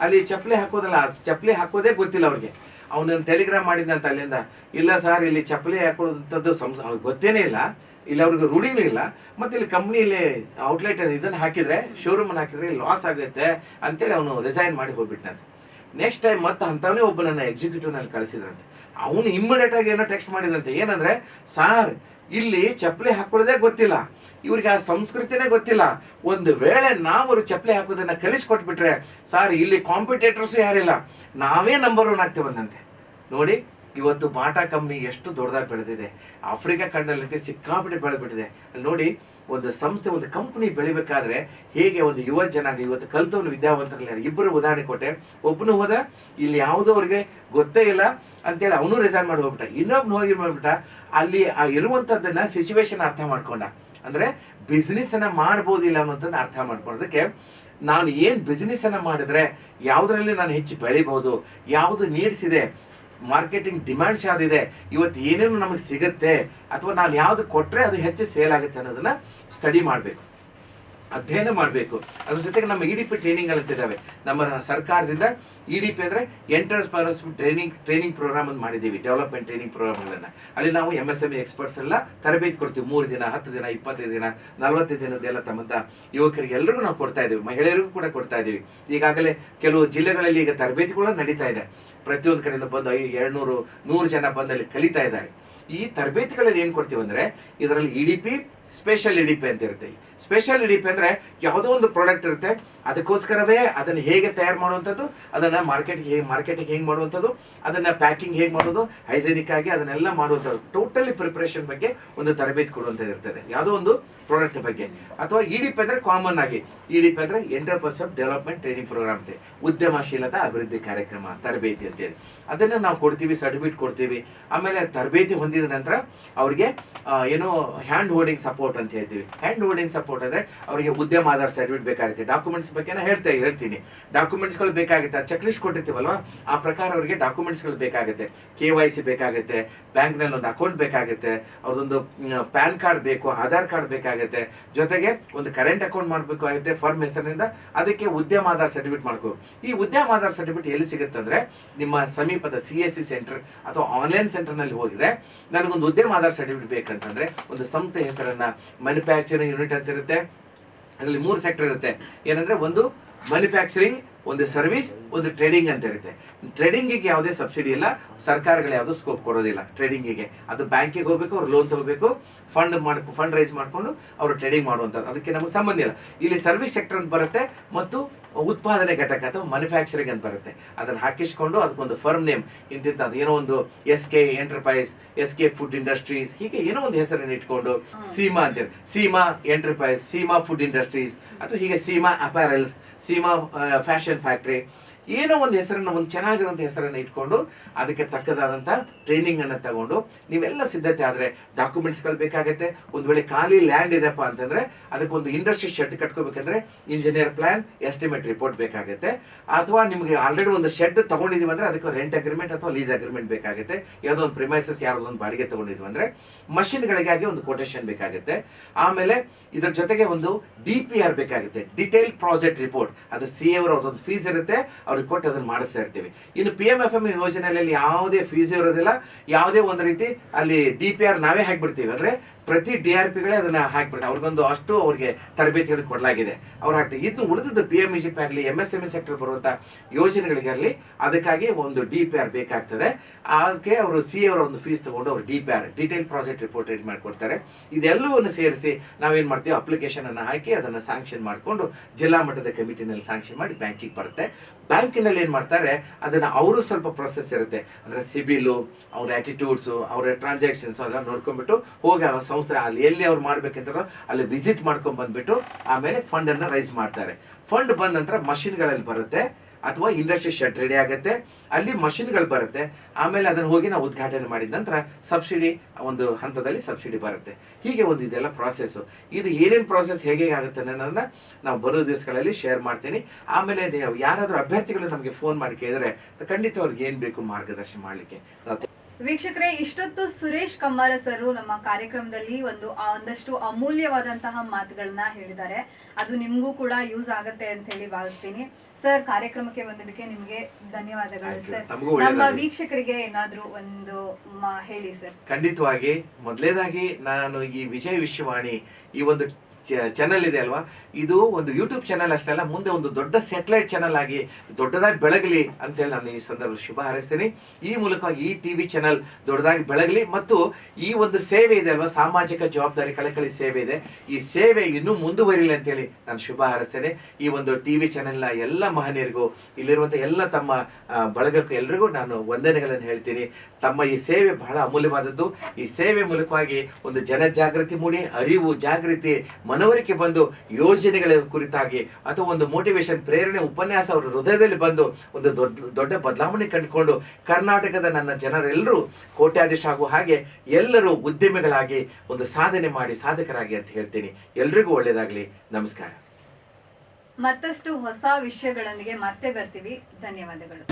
Speaker 1: ಅಲ್ಲಿ ಚಪ್ಪಲಿ ಹಾಕೋದಲ್ಲ, ಚಪ್ಪಲಿ ಹಾಕೋದೇ ಗೊತ್ತಿಲ್ಲ ಅವ್ರಿಗೆ. ಅವ್ನು ಟೆಲಿಗ್ರಾಮ್ ಮಾಡಿದ್ದಂತ ಅಲ್ಲಿಂದ. ಇಲ್ಲ ಸರ್, ಇಲ್ಲಿ ಚಪ್ಪಲಿ ಹಾಕೊಳ್ಳೋದಂಥದ್ದು ಸಂಸ್ ಅವ್ರಿಗೆ ಗೊತ್ತೇನೇ ಇಲ್ಲ. ಇಲ್ಲಿ, ಅವ್ರಿಗೆ ರೂಢಿನೂ ಇಲ್ಲ. ಮತ್ತೆ ಇಲ್ಲಿ ಕಂಪ್ನಿಲಿ ಔಟ್ಲೆಟ್ ಇದನ್ನ ಹಾಕಿದ್ರೆ ಶೋರೂಮ್ ಹಾಕಿದ್ರೆ ಲಾಸ್ ಆಗುತ್ತೆ ಅಂತೇಳಿ ಅವನು ರಿಸೈನ್ ಮಾಡಿ ಹೋಗ್ಬಿಟ್ನಂತೆ. ನೆಕ್ಸ್ಟ್ ಟೈಮ್ ಮತ್ತೆ ಅಂಥವನೇ ಎಕ್ಸಿಕ್ಯೂಟಿವ್ ಎಕ್ಸಿಕ್ಯೂಟಿವ್ನಲ್ಲಿ ಕಳಿಸಿದ್ರಂತೆ. ಅವನು ಇಮ್ಮಿಡಿಯೇಟ್ ಆಗಿ ಏನೋ ಟೆಕ್ಸ್ಟ್ ಮಾಡಿದಂತೆ ಏನಂದ್ರೆ, ಸಾರ್, ಇಲ್ಲಿ ಚಪ್ಪಲಿ ಹಾಕೊಳ್ಳೋದೇ ಗೊತ್ತಿಲ್ಲ. ಇವ್ರಿಗೆ ಆ ಸಂಸ್ಕೃತಿನೇ ಗೊತ್ತಿಲ್ಲ. ಒಂದು ವೇಳೆ ನಾವು ಚಪ್ಪಲಿ ಹಾಕೋದನ್ನ ಕಲಿಸ್ಕೊಟ್ಬಿಟ್ರೆ, ಸಾರ್, ಇಲ್ಲಿ ಕಾಂಪಿಟೇಟರ್ಸ್ ಯಾರಿಲ್ಲ. ನಾವೇ ನಂಬರ್ ಒನ್ ಆಗ್ತೇವಂದಂತೆ ನೋಡಿ ಇವತ್ತು ಬಾಟಾ ಕಂಪ್ನಿ ಎಷ್ಟು ದೊಡ್ಡದಾಗಿ ಬೆಳೆದಿದೆ. ಆಫ್ರಿಕಾ ಖಂಡದಲ್ಲಿ ಸಿಕ್ಕಾಪಟ್ಟೆ ಬೆಳೆದ್ಬಿಟ್ಟಿದೆ. ಅಲ್ಲಿ ನೋಡಿ, ಒಂದು ಸಂಸ್ಥೆ, ಒಂದು ಕಂಪ್ನಿ ಬೆಳಿಬೇಕಾದ್ರೆ ಹೇಗೆ ಒಂದು ಯುವ ಜನಾಂಗ, ಇವತ್ತು ಕಲ್ತವನು ವಿದ್ಯಾವಂತರಲ್ಲಿ ಇಬ್ಬರು ಉದಾಹರಣೆ ಕೊಟ್ಟೆ. ಒಬ್ಬನು ಹೋದ, ಇಲ್ಲಿ ಯಾವುದೋ ಅವ್ರಿಗೆ ಗೊತ್ತೇ ಇಲ್ಲ ಅಂತೇಳಿ ಅವನು ರಿಸೈನ್ ಮಾಡಿ ಹೋಗ್ಬಿಟ್ಟ. ಇನ್ನೊಬ್ನು ಹೋಗಿ ಮಾಡ್ಬಿಟ್ಟ? ಅಲ್ಲಿ ಆ ಇರುವಂತದ್ದನ್ನ ಸಿಚುವೇಶನ್ ಅರ್ಥ ಮಾಡ್ಕೊಂಡ. ಅಂದ್ರೆ ಬಿಸ್ನೆಸ್ ಅನ್ನ ಮಾಡ್ಬೋದಿಲ್ಲ ಅನ್ನೋದನ್ನ ಅರ್ಥ ಮಾಡ್ಕೊಳ್ಳೋದಕ್ಕೆ ನಾನು ಏನು ಬಿಸ್ನೆಸ್ ಅನ್ನ ಮಾಡಿದ್ರೆ, ಯಾವುದರಲ್ಲಿ ನಾನು ಹೆಚ್ಚು ಬೆಳಿಬೋದು, ಯಾವುದು ನೀಡ್ಸಿದೆ ಮಾರ್ಕೆಟಿಂಗ್ ಡಿಮ್ಯಾಂಡ್ಸ್ ಯಾವ್ದಿದೆ ಇವತ್ತು ಏನೇನು ನಮಗೆ ಸಿಗುತ್ತೆ ಅಥವಾ ನಾನು ಯಾವ್ದು ಕೊಟ್ರೆ ಅದು ಹೆಚ್ಚು ಸೇಲ್ ಆಗುತ್ತೆ ಅನ್ನೋದನ್ನ ಸ್ಟಡಿ ಮಾಡಬೇಕು. ಅಧ್ಯಯನ ಮಾಡಬೇಕು. ಅದ್ರ ಜೊತೆಗೆ ನಮ್ಮ ಇ ಡಿ ಪಿ ಟ್ರೈನಿಂಗ್ ಅಂತಿದ್ದಾವೆ ನಮ್ಮ ಸರ್ಕಾರದಿಂದ ಇ ಡಿ ಪಿ ಅಂದ್ರೆ ಎಂಟರ್ಪ್ರೈಸ್ ಟ್ರೈನಿಂಗ್ ಟ್ರೈನಿಂಗ್ ಪ್ರೋಗ್ರಾಮ್ ಅಂತ ಮಾಡಿದ್ದೀವಿ. ಡೆವಲಪ್ಮೆಂಟ್ ಟ್ರೈನಿಂಗ್ ಪ್ರೋಗ್ರಾಮ್ಗಳನ್ನು ಅಲ್ಲಿ ನಾವು ಎಂ ಎಸ್ ಎಂ ಎಕ್ಸ್ಪರ್ಟ್ಸ್ ಎಲ್ಲ ತರಬೇತಿ ಕೊಡ್ತೀವಿ. ಮೂರು ದಿನ, ಹತ್ತು ದಿನ, ಇಪ್ಪತ್ತೈದು ದಿನ, ನಲವತ್ತೈದು ದಿನದೆಲ್ಲ ತಮ್ಮಂತ ಯುವಕರಿಗೆ ಎಲ್ಲರಿಗೂ ನಾವು ಕೊಡ್ತಾ ಇದ್ದೀವಿ. ಮಹಿಳೆಯರಿಗೂ ಕೂಡ ಕೊಡ್ತಾ ಇದ್ದೀವಿ. ಈಗಾಗಲೇ ಕೆಲವು ಜಿಲ್ಲೆಗಳಲ್ಲಿ ಈಗ ತರಬೇತಿಗಳು ನಡೀತಾ ಇದೆ. ಪ್ರತಿಯೊಂದು ಕಡೆಯಿಂದ ಬಂದು ಐ, ಎರಡ್ನೂರು, ನೂರು ಜನ ಬಂದಲ್ಲಿ ಕಲಿತಾ ಇದ್ದಾರೆ. ಈ ತರಬೇತಿಗಳಲ್ಲಿ ಏನು ಕೊಡ್ತೀವಿ ಅಂದ್ರೆ, ಇದರಲ್ಲಿ E D P special E D P ಅಂತ ಇರುತ್ತೆ. ಸ್ಪೆಷಲ್ ಇ ಡಿ ಪಿ ಅಂದ್ರೆ ಯಾವುದೋ ಒಂದು ಪ್ರಾಡಕ್ಟ್ ಇರುತ್ತೆ ಅದಕ್ಕೋಸ್ಕರವೇ ಅದನ್ನು ಹೇಗೆ ತಯಾರು ಮಾಡುವಂಥದ್ದು, ಅದನ್ನ ಮಾರ್ಕೆಟ್ಗೆ ಹೇಗೆ ಮಾರ್ಕೆಟಿಗೆ ಹೇಗೆ ಮಾಡುವಂಥದ್ದು, ಅದನ್ನ ಪ್ಯಾಕಿಂಗ್ ಹೇಗೆ ಮಾಡೋದು ಹೈಜೆನಿಕ್ ಆಗಿ ಅದನ್ನೆಲ್ಲ ಮಾಡುವಂಥದ್ದು. ಟೋಟಲಿ ಪ್ರಿಪರೇಷನ್ ಬಗ್ಗೆ ಒಂದು ತರಬೇತಿ ಕೊಡುವಂಥದ್ದು ಇರ್ತದೆ. ಯಾವುದೋ ಒಂದು ಪ್ರಾಡಕ್ಟ್ ಬಗ್ಗೆ. ಅಥವಾ ಇ ಡಿ ಪಿ ಅಂದರೆ ಕಾಮನ್ ಆಗಿ. ಇ ಡಿ ಪಿ ಅಂದ್ರೆ ಎಂಟರ್ಪ್ರೈಸ್ ಡೆವಲಪ್ಮೆಂಟ್ ಟ್ರೈನಿಂಗ್ ಪ್ರೋಗ್ರಾಮ್ ಇದೆ ಉದ್ಯಮಶೀಲತಾ ಅಭಿವೃದ್ಧಿ ಕಾರ್ಯಕ್ರಮ, ತರಬೇತಿ ಅಂತೇಳಿ. ಅದನ್ನ ನಾವು ಕೊಡ್ತೀವಿ ಸರ್ಟಿಫಿಕೇಟ್ ಕೊಡ್ತೀವಿ. ಆಮೇಲೆ ತರಬೇತಿ ಹೊಂದಿದ ನಂತರ ಅವರಿಗೆ ಏನೋ ಹ್ಯಾಂಡ್ ಹೋಲ್ಡಿಂಗ್ ಸಪೋರ್ಟ್ ಅಂತ ಹೇಳ್ತೀವಿ. ಹ್ಯಾಂಡ್ ಹೋಲ್ಡಿಂಗ್ ಸಪೋರ್ಟ್ ಅಂದ್ರೆ ಅವರಿಗೆ ಉದ್ಯಮ ಆಧಾರ ಸರ್ಟಿಫಿಕೇಟ್ ಬೇಕಾಗುತ್ತೆ ಡಾಕ್ಯುಮೆಂಟ್ಸ್ ಬಗ್ಗೆ ಹೇಳ್ತಾ ಹೇಳ್ತೀನಿ. ಡಾಕ್ಯುಮೆಂಟ್ಸ್ಗಳು ಬೇಕಾಗುತ್ತೆ. ಚೆಕ್ ಚೆಕ್ಲಿಸ್ಟ್ ಕೊಟ್ಟಿರ್ತೀವಲ್ವಾ? ಆ ಪ್ರಕಾರ ಅವರಿಗೆ ಡಾಕ್ಯುಮೆಂಟ್ಸ್ಗಳು ಬೇಕಾಗುತ್ತೆ. ಕೆ ವೈ ಸಿ ಬೇಕಾಗುತ್ತೆ. ಬ್ಯಾಂಕ್ನಲ್ಲಿ ಒಂದು ಅಕೌಂಟ್ ಬೇಕಾಗುತ್ತೆ. ಅವ್ರದೊಂದು ಪ್ಯಾನ್ ಕಾರ್ಡ್ ಬೇಕು, ಆಧಾರ್ ಕಾರ್ಡ್ ಬೇಕಾಗುತ್ತೆ. ಜೊತೆಗೆ ಒಂದು ಕರೆಂಟ್ ಅಕೌಂಟ್ ಮಾಡಬೇಕು ಆಗುತ್ತೆ ಫಾರ್ಮ್ ಹೆಸರಿನಿಂದ. ಅದಕ್ಕೆ ಉದ್ಯಮ ಆಧಾರ್ ಸರ್ಟಿಫಿಕೇಟ್ ಮಾಡ್ಕೋ ಈ ಉದ್ಯಮ ಆಧಾರ್ ಸರ್ಟಿಫಿಕೇಟ್ ಎಲ್ಲಿ ಸಿಗುತ್ತೆ ಅಂದ್ರೆ, ನಿಮ್ಮ ಸಮೀಪದ ಸಿ ಎಸ್ ಸಿ ಸೆಂಟರ್ ಅಥವಾ ಆನ್ಲೈನ್ ಸೆಂಟರ್ನಲ್ಲಿ ಹೋಗಿದ್ರೆ, ನನಗೊಂದು ಉದ್ಯಮ ಆಧಾರ್ ಸರ್ಟಿಫಿಕೇಟ್ ಬೇಕಂತಂದ್ರೆ, ಒಂದು ಸಂಸ್ಥೆ ಹೆಸರನ್ನು ಮ್ಯಾನುಫ್ಯಾಕ್ಚರಿಂಗ್ ಯೂನಿಟ್ ಅಂತ ಇರುತ್ತೆ. ಅದರಲ್ಲಿ ಮೂರು ಸೆಕ್ಟರ್ ಇರುತ್ತೆ. ಏನಂದ್ರೆ ಒಂದು ಮ್ಯಾನುಫ್ಯಾಕ್ಚರಿಂಗ್ ಒಂದು ಸರ್ವಿಸ್ ಒಂದು ಟ್ರೇಡಿಂಗ್ ಅಂತ ಇರುತ್ತೆ. ಟ್ರೇಡಿಂಗಿಗೆ ಯಾವುದೇ ಸಬ್ಸಿಡಿ ಇಲ್ಲ. ಸರ್ಕಾರಗಳು ಯಾವುದೂ ಸ್ಕೋಪ್ ಕೊಡೋದಿಲ್ಲ ಟ್ರೇಡಿಂಗಿಗೆ ಅದು ಬ್ಯಾಂಕಿಗೆ ಹೋಗ್ಬೇಕು, ಅವ್ರು ಲೋನ್ ತಗೋಬೇಕು ಫಂಡ್ ಮಾಡ್ ಫಂಡ್ ರೈಸ್ ಮಾಡ್ಕೊಂಡು ಅವರು ಟ್ರೇಡಿಂಗ್ ಮಾಡುವಂಥದ್ದು. ಅದಕ್ಕೆ ನಮಗೆ ಸಂಬಂಧ ಇಲ್ಲ. ಇಲ್ಲಿ ಸರ್ವಿಸ್ ಸೆಕ್ಟರ್ ಅಂತ ಬರುತ್ತೆ. ಮತ್ತು ಉತ್ಪಾದನೆ ಘಟಕ ಅಥವಾ ಮ್ಯಾನುಫ್ಯಾಕ್ಚರಿಂಗ್ ಅಂತ ಬರುತ್ತೆ. ಅದನ್ನು ಹಾಕಿಸ್ಕೊಂಡು ಅದಕ್ಕೊಂದು ಫರ್ಮ್ ನೇಮ್ ಇಂತಿಂತದ್ದು ಏನೋ ಒಂದು S K enterprise S K food industries ಹೀಗೆ ಏನೋ ಒಂದು ಹೆಸರನ್ನು ಇಟ್ಕೊಂಡು ಸೀಮಾ ಅಂತ Seema enterprise Seema food industries ಅಥವಾ ಹೀಗೆ Seema apparels Seema fashion factory ಏನೋ ಒಂದು ಹೆಸರನ್ನ, ಒಂದು ಚೆನ್ನಾಗಿರೋಂಥ ಹೆಸರನ್ನ ಇಟ್ಕೊಂಡು ಅದಕ್ಕೆ ತಕ್ಕದಾದಂಥ ಟ್ರೈನಿಂಗ್ ಅನ್ನ ತಗೊಂಡು ನೀವೆಲ್ಲ ಸಿದ್ಧತೆ ಆದ್ರೆ ಡಾಕ್ಯುಮೆಂಟ್ಸ್ಗಳು ಬೇಕಾಗುತ್ತೆ. ಒಂದು ವೇಳೆ ಖಾಲಿ ಲ್ಯಾಂಡ್ ಇದೆಪ್ಪ ಅಂತಂದ್ರೆ ಅದಕ್ಕೊಂದು ಇಂಡಸ್ಟ್ರಿ ಶೆಡ್ ಕಟ್ಕೋಬೇಕಂದ್ರೆ ಇಂಜಿನಿಯರ್ ಪ್ಲಾನ್ ಎಸ್ಟಿಮೇಟ್ ರಿಪೋರ್ಟ್ ಬೇಕಾಗುತ್ತೆ. ಅಥವಾ ನಿಮಗೆ ಆಲ್ರೆಡಿ ಒಂದು ಶೆಡ್ ತಗೊಂಡಿದೀವಿ ಅಂದ್ರೆ ಅದಕ್ಕೆ ರೆಂಟ್ ಅಗ್ರಿಮೆಂಟ್ ಅಥವಾ ಲೀಸ್ ಅಗ್ರಿಮೆಂಟ್ ಬೇಕಾಗುತ್ತೆ. ಯಾವುದೋ ಒಂದು ಪ್ರಿಮೈಸಸ್ ಯಾರೋ ಒಂದು ಬಾಡಿಗೆ ತಗೊಂಡಿದ್ವಿ ಅಂದ್ರೆ ಮಷಿನ್ಗಳಿಗಾಗಿ ಒಂದು ಕೊಟೇಶನ್ ಬೇಕಾಗುತ್ತೆ. ಆಮೇಲೆ ಇದರ ಜೊತೆಗೆ ಒಂದು ಡಿ ಪಿ ಆರ್ ಬೇಕಾಗುತ್ತೆ. ಡಿಟೇಲ್ ಪ್ರಾಜೆಕ್ಟ್ ರಿಪೋರ್ಟ್ ಅದು ಸಿ ಅವರ ಒಂದು ಫೀಸ್ ಇರುತ್ತೆ. ಅವ್ರಿಗೆ ಕೊಟ್ಟು ಅದನ್ನ ಮಾಡಿಸ್ತಾ ಇರ್ತೀವಿ. ಇನ್ನು ಪಿ ಎಂ ಎಫ್ ಎಂ ಯೋಜನೆಯಲ್ಲಿ ಯಾವುದೇ ಫೀಸ್ ಇರೋದಿಲ್ಲ, ಯಾವುದೇ ಒಂದು ರೀತಿ ಅಲ್ಲಿ ಡಿ ಪಿ ಆರ್ ನಾವೇ ಹಾಕ್ಬಿಡ್ತೀವಿ. ಅಂದ್ರೆ ಪ್ರತಿ ಡಿ ಆರ್ ಪಿಗಳೇ ಅದನ್ನ ಹಾಕ್ಬಿಟ್ಟು ಅವ್ರಿಗೊಂದು ಅಷ್ಟು ಅವ್ರಿಗೆ ತರಬೇತಿಗಳು ಕೊಡಲಾಗಿದೆ. ಅವ್ರು ಹಾಕ್ತಾರೆ ಇನ್ನು ಉಳಿದದ್ದು ಪಿ ಎಂ ಇ ಆಗಲಿ M S M S sector ಬರುವಂತ ಯೋಜನೆಗಳಿಗಾಗಲಿ, ಅದಕ್ಕಾಗಿ ಒಂದು ಡಿ ಪಿ ಆರ್ ಬೇಕಾಗ್ತದೆ. ಅದಕ್ಕೆ ಅವರು ಸಿ ಅವರ ಒಂದು ಫೀಸ್ ತಗೊಂಡು ಅವರು D P R, detail project report ready ಮಾಡಿಕೊಡ್ತಾರೆ. ಇದೆಲ್ಲವನ್ನು ಸೇರಿಸಿ ನಾವೇನ್ ಮಾಡ್ತೀವಿ? ಅಪ್ಲಿಕೇಶನ್ ಅನ್ನ ಹಾಕಿ ಅದನ್ನ ಸ್ಯಾಂಕ್ಷನ್ ಮಾಡಿಕೊಂಡು ಜಿಲ್ಲಾ ಮಟ್ಟದ ಕಮಿಟಿನಲ್ಲಿ ಸ್ಯಾಂಕ್ಷನ್ ಮಾಡಿ ಬ್ಯಾಂಕಿಗೆ ಬರುತ್ತೆ. ಬ್ಯಾಂಕಿನಲ್ಲಿ ಏನ್ ಮಾಡ್ತಾರೆ? ಅದನ್ನ ಅವರು ಸ್ವಲ್ಪ ಪ್ರೊಸೆಸ್ ಇರುತ್ತೆ. ಅಂದ್ರೆ ಸಿಬಿಲು, ಅವ್ರ ಆಟಿಟ್ಯೂಡ್ಸ್ ಅವರ ಟ್ರಾನ್ಸಾಕ್ಷನ್ಸ್ ಎಲ್ಲ ನೋಡ್ಕೊಂಡ್ಬಿಟ್ಟು ಹೋಗಿ ಸಂಸ್ಥೆ ಅಲ್ಲಿ ಎಲ್ಲಿ ಅವ್ರು ಮಾಡ್ಬೇಕಂತಾರೋ ಅಲ್ಲಿ ವಿಸಿಟ್ ಮಾಡ್ಕೊಂಡ್ ಬಂದ್ಬಿಟ್ಟು ಆಮೇಲೆ ಫಂಡ್ ಅನ್ನ ರೈಸ್ ಮಾಡ್ತಾರೆ. ಫಂಡ್ ಬಂದ ನಂತರ ಮಷಿನ್ಗಳಲ್ಲಿ ಬರುತ್ತೆ, ಅಥವಾ ಇಂಡಸ್ಟ್ರಿ ಶೆಡ್ ರೆಡಿ ಆಗುತ್ತೆ. ಅಲ್ಲಿ ಮಷಿನ್ಗಳು ಬರುತ್ತೆ, ಆಮೇಲೆ ಅದನ್ನ ಹೋಗಿ ನಾವು ಉದ್ಘಾಟನೆ ಮಾಡಿದ ನಂತರ ಸಬ್ಸಿಡಿ ಒಂದು ಹಂತದಲ್ಲಿ ಸಬ್ಸಿಡಿ ಬರುತ್ತೆ. ಹೀಗೆ ಒಂದು ಇದೆಲ್ಲ ಪ್ರಾಸೆಸ್ಸು ಇದು ಏನೇನು ಪ್ರಾಸೆಸ್ ಹೇಗೆ ಆಗುತ್ತೆ ಅನ್ನೋದನ್ನ ನಾವು ಬರೋ ದಿವಸಗಳಲ್ಲಿ ಶೇರ್ ಮಾಡ್ತೀನಿ. ಆಮೇಲೆ ಯಾರಾದರೂ ಅಭ್ಯರ್ಥಿಗಳು ನಮಗೆ ಫೋನ್ ಮಾಡಿ ಕೇಳಿದರೆ ಖಂಡಿತ ಅವ್ರಿಗೆ ಏನು ಬೇಕು ಮಾರ್ಗದರ್ಶನ ಮಾಡ್ಲಿಕ್ಕೆ.
Speaker 2: ವೀಕ್ಷಕರೇ ಇಷ್ಟೊತ್ತು ಸುರೇಶ್ ಕಮ್ಮಾರ ಸರ್ ನಮ್ಮ ಕಾರ್ಯಕ್ರಮದಲ್ಲಿ ಒಂದು ಒಂದಷ್ಟು ಅಮೂಲ್ಯವಾದಂತಹ ಮಾತುಗಳನ್ನ ಹೇಳಿದ್ದಾರೆ. ಅದು ನಿಮ್ಗೂ ಕೂಡ ಯೂಸ್ ಆಗತ್ತೆ ಅಂತ ಹೇಳಿ ಭಾವಿಸ್ತೀನಿ. ಸರ್ ಕಾರ್ಯಕ್ರಮಕ್ಕೆ ಬಂದಿದ್ದಕ್ಕೆ ನಿಮ್ಗೆ ಧನ್ಯವಾದಗಳು. ಸರ್ ನಮ್ಮ ವೀಕ್ಷಕರಿಗೆ ಏನಾದ್ರು ಒಂದು ಹೇಳಿ ಸರ್.
Speaker 1: ಖಂಡಿತವಾಗಿ ಮೊದಲೇದಾಗಿ ನಾನು ಈ ವಿಜಯ ವಿಶ್ವವಾಣಿ ಈ ಒಂದು ಚಾನಲ್ ಇದೆ ಅಲ್ವಾ? ಇದು ಒಂದು ಯೂಟ್ಯೂಬ್ ಚಾನಲ್ ಅಷ್ಟೇ ಅಲ್ಲ, ಮುಂದೆ ಒಂದು ದೊಡ್ಡ ಸ್ಯಾಟಲೈಟ್ ಚಾನಲ್ ಆಗಿ, ದೊಡ್ಡದಾಗಿ ಬೆಳಗಲಿ ಅಂತೇಳಿ ನಾನು ಈ ಸಂದರ್ಭ ಶುಭ ಹಾರೈಸ್ತೀನಿ. ಈ ಮೂಲಕ ಈ ಟಿವಿ ಚಾನೆಲ್ ದೊಡ್ಡದಾಗಿ ಬೆಳಗಲಿ ಮತ್ತು ಈ ಒಂದು ಸೇವೆ ಇದೆ ಅಲ್ವಾ, ಸಾಮಾಜಿಕ ಜವಾಬ್ದಾರಿ ಕಳಕಳಿ ಸೇವೆ ಇದೆ. ಈ ಸೇವೆ ಇನ್ನೂ ಮುಂದುವರಿಲಿ ಅಂತೇಳಿ ನಾನು ಶುಭ ಹಾರೈಸ್ತೇನೆ. ಈ ಒಂದು ಟಿವಿ ಚಾನೆಲ್ನ ಎಲ್ಲ ಮಹನೀಯರಿಗೂ ಇಲ್ಲಿರುವಂಥ ಎಲ್ಲ ತಮ್ಮ ಬಳಗಕ್ಕೂ ಎಲ್ರಿಗೂ ನಾನು ವಂದನೆಗಳನ್ನು ಹೇಳ್ತೀನಿ. ತಮ್ಮ ಈ ಸೇವೆ ಬಹಳ ಅಮೂಲ್ಯವಾದದ್ದು. ಈ ಸೇವೆ ಮೂಲಕವಾಗಿ ಒಂದು ಜನಜಾಗೃತಿ ಮೂಡಿ, ಅರಿವು, ಜಾಗೃತಿ ಮನವರಿಕೆ ಬಂದು ಯೋಜನೆಗಳ ಕುರಿತಾಗಿ ಅಥವಾ ಒಂದು ಮೋಟಿವೇಶನ್ ಪ್ರೇರಣೆ, ಉಪನ್ಯಾಸ ಅವರ ಹೃದಯದಲ್ಲಿ ಬಂದು ಒಂದು ದೊಡ್ಡ ದೊಡ್ಡ ಬದಲಾವಣೆ ಕಂಡುಕೊಂಡು ಕರ್ನಾಟಕದ ನನ್ನ ಜನರೆಲ್ಲರೂ ಕೋಟ್ಯಾಧೀಶ ಆಗುವ ಹಾಗೆ ಎಲ್ಲರೂ ಉದ್ಯಮಿಗಳಾಗಿ ಒಂದು ಸಾಧನೆ ಮಾಡಿ ಸಾಧಕರಾಗಿ ಅಂತ ಹೇಳ್ತೀನಿ. ಎಲ್ರಿಗೂ ಒಳ್ಳೆಯದಾಗಲಿ ನಮಸ್ಕಾರ.
Speaker 2: ಮತ್ತಷ್ಟು ಹೊಸ ವಿಷಯಗಳೊಂದಿಗೆ ಮತ್ತೆ ಬರ್ತೀವಿ. ಧನ್ಯವಾದಗಳು.